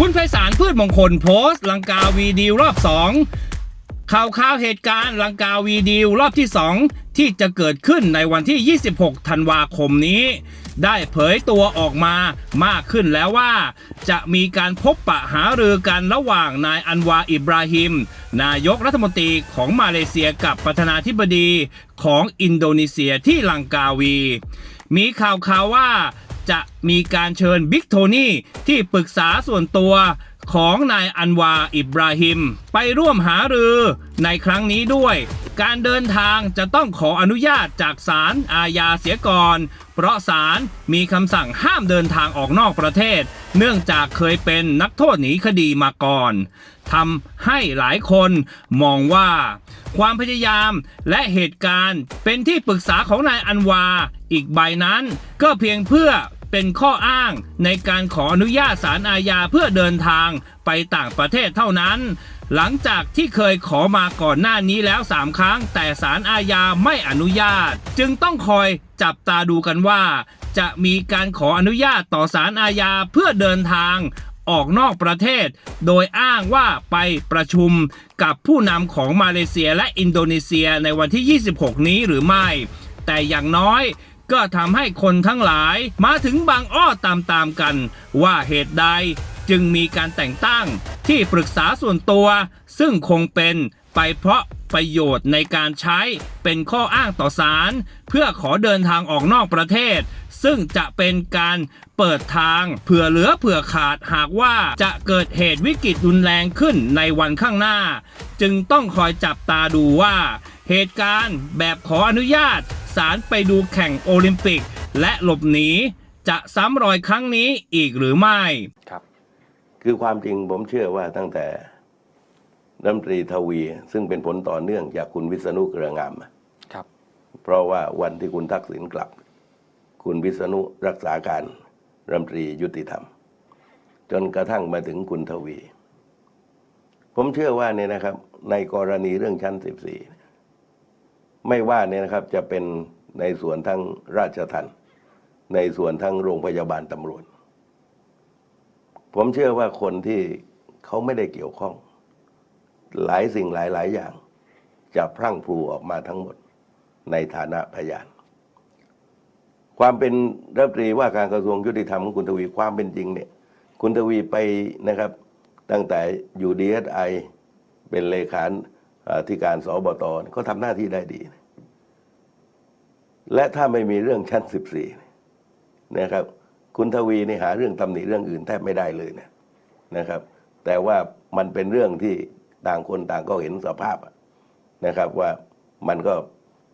คุณไพศาลพืชมงคลโพสต์ลังกาวีดีลรอบสองข่าวข่าวเหตุการณ์ลังกาวีดีลรอบที่ 2 ที่จะเกิดขึ้นในวันที่ 26 ธันวาคมนี้ ได้เผยตัวออกมามากขึ้นแล้วว่า จะมีการพบปะหารือกันระหว่างนายอันวาอิบราฮิม นายกรัฐมนตรีของมาเลเซียกับประธานาธิบดีของอินโดนีเซียที่ลังกาวี มีข่าวข่าวว่า จะมีการเชิญบิ๊กโทนี่ที่ปรึกษาส่วนตัวของนายอันวาอิบราฮิม ไปร่วมหารือในครั้งนี้ด้วย การเดินทางจะต้องขออนุญาตจากศาลอาญาเสียก่อน เพราะศาลมีคำสั่งห้ามเดินทางออกนอกประเทศ เนื่องจากเคยเป็นนักโทษหนีคดีมาก่อนทำให้หลายคนมองว่า ความพยายามและเหตุการณ์เป็นที่ปรึกษาของนายอันวา อีกใบนั้น ก็เพียงเพื่อ เป็นข้ออ้างในการขออนุญาตสารอาญาเพื่อเดินทางไปต่างประเทศเท่านั้น หลังจากที่เคยขอมาก่อนหน้านี้แล้ว 3 ครั้ง แต่สารอาญาไม่อนุญาต จึงต้องคอยจับตาดูกันว่า จะมีการขออนุญาตต่อสารอาญาเพื่อเดินทางออกนอกประเทศ โดยอ้างว่าไปประชุมกับผู้นำของมาเลเซียและอินโดนีเซียในวันที่ 26 นี้หรือไม่ แต่อย่างน้อย ก็ทำให้คนทั้งหลายมาถึงบางอ้อตามๆกัน ว่าเหตุใดจึงมีการแต่งตั้งที่ปรึกษาส่วนตัว ซึ่งคงเป็นไปเพราะประโยชน์ในการใช้เป็นข้ออ้างต่อศาลเพื่อขอเดินทางออกนอกประเทศ ซึ่งจะเป็นการเปิดทางเผื่อเหลือเผื่อขาดหากว่าจะเกิดเหตุวิกฤตรุนแรงขึ้นในวันข้างหน้า จึงต้องคอยจับตาดูว่า เหตุการณ์แบบขออนุญาต สารไปดูแข่งโอลิมปิก และหลบหนีจะซ้ำรอยครั้งนี้อีกหรือไม่ ครับ คือความจริงผมเชื่อว่าตั้งแต่รัฐมนตรีทวี ซึ่งเป็นผลต่อเนื่องจากคุณวิษณุเครืองามอะครับ เพราะว่าวันที่คุณทักษิณกลับ คุณวิษณุรักษาการรัฐมนตรียุติธรรม จนกระทั่งมาถึงคุณทวี ผมเชื่อว่าเนี่ยนะครับ ในกรณีเรื่องชั้น14 ไม่ว่าเนี่ยนะครับจะเป็นในส่วนทั้งราชทันในส่วนทั้งโรงพยาบาลตำรวจ ผมเชื่อว่าคนที่เขาไม่ได้เกี่ยวข้อง หลายสิ่งหลายหลายอย่าง จะพรั่งพรูออกมาทั้งหมดในฐานะพยาน ความเป็นรัฐมนตรีว่าการกระทรวงยุติธรรมของคุณทวีความเป็นจริงเนี่ย คุณทวีไปนะครับ ตั้งแต่อยู่ดีเอสไอเป็นเลขา ธิการสบตเนี่ยเขาทำหน้าที่ได้ดี และถ้าไม่มีเรื่องชั้น14นะครับ คุณทวีนี่หาเรื่องตำหนิเรื่องอื่นแทบไม่ได้เลยนะนะครับ แต่ว่ามันเป็นเรื่องที่ต่างคนต่างก็เห็นสภาพนะครับ ว่ามันก็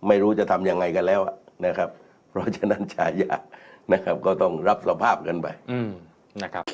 ไม่รู้จะทำยังไงกันแล้วนะครับ เพราะฉะนั้นชายานะครับ ก็ต้องรับสภาพกันไปนะครับ